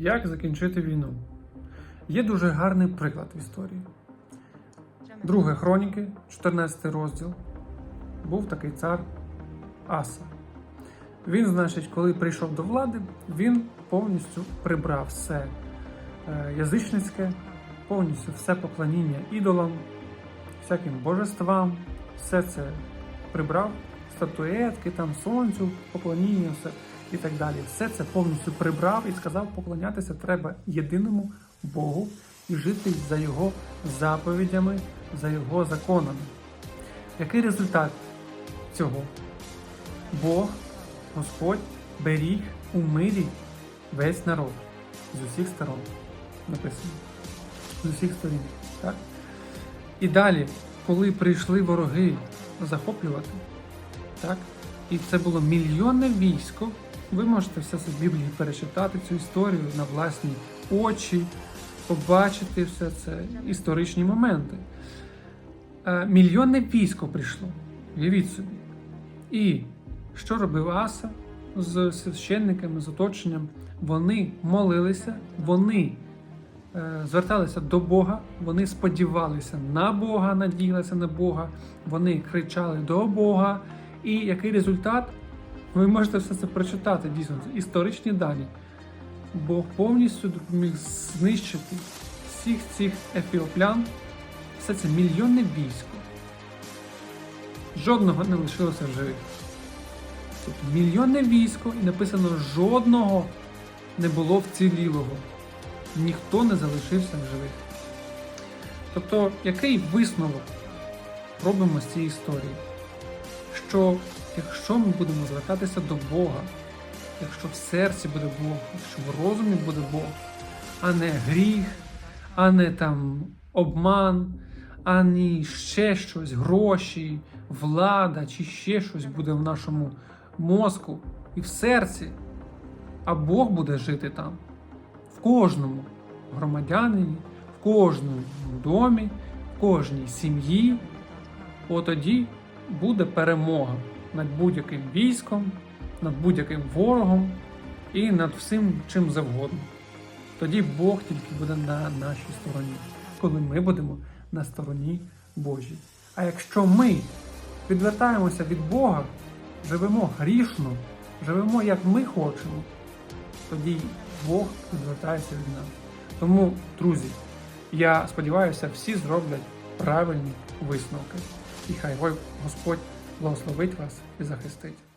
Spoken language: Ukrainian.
Як закінчити війну? Є дуже гарний приклад в історії. Друге хроніки, 14 розділ. Був такий цар Аса. Він, значить, коли прийшов до влади, він повністю прибрав все е, язичницьке, повністю все поклоніння ідолам, всяким божествам, все це прибрав, статуетки, там сонцю, поклоніння, все і так далі. Все це повністю прибрав і сказав, поклонятися треба єдиному Богу і жити за його заповідями, за його законами. Який результат цього? Бог, Господь беріг у мирі весь народ з усіх сторон. Написано. З усіх сторін. Так? І далі, коли прийшли вороги захоплювати, так? і це було мільйонне військо, ви можете все це в Біблії перечитати, цю історію на власні очі, побачити все це історичні моменти. Е, Мільйонне військо прийшло. Уявіть собі. І що робив Аса з священниками, з оточенням? Вони молилися, вони е, зверталися до Бога, вони сподівалися на Бога, надіялися на Бога, вони кричали до Бога. І який результат? Ви можете все це прочитати дійсно. Це історичні дані. Бог повністю допоміг знищити всіх цих ефіоплян. Все це мільйонне військо. Жодного не лишилося в живих. Тобто мільйонне військо, і написано, жодного не було вцілілого. Ніхто не залишився в живих. Тобто, який висновок робимо з цієї історії? Що якщо ми будемо звертатися до Бога, якщо в серці буде Бог, якщо в розумі буде Бог, а не гріх, а не там обман, а не ще щось, гроші, влада чи ще щось буде в нашому мозку і в серці, а Бог буде жити там, в кожному громадянині, в кожному домі, в кожній сім'ї, от тоді буде перемога над будь-яким військом, над будь-яким ворогом і над всім чим завгодно. Тоді Бог тільки буде на нашій стороні, коли ми будемо на стороні Божій. А якщо ми відвертаємося від Бога, живемо грішно, живемо як ми хочемо, тоді Бог відвертається від нас. Тому, друзі, я сподіваюся, всі зроблять правильні висновки. І хай Господь благословить вас і захистить.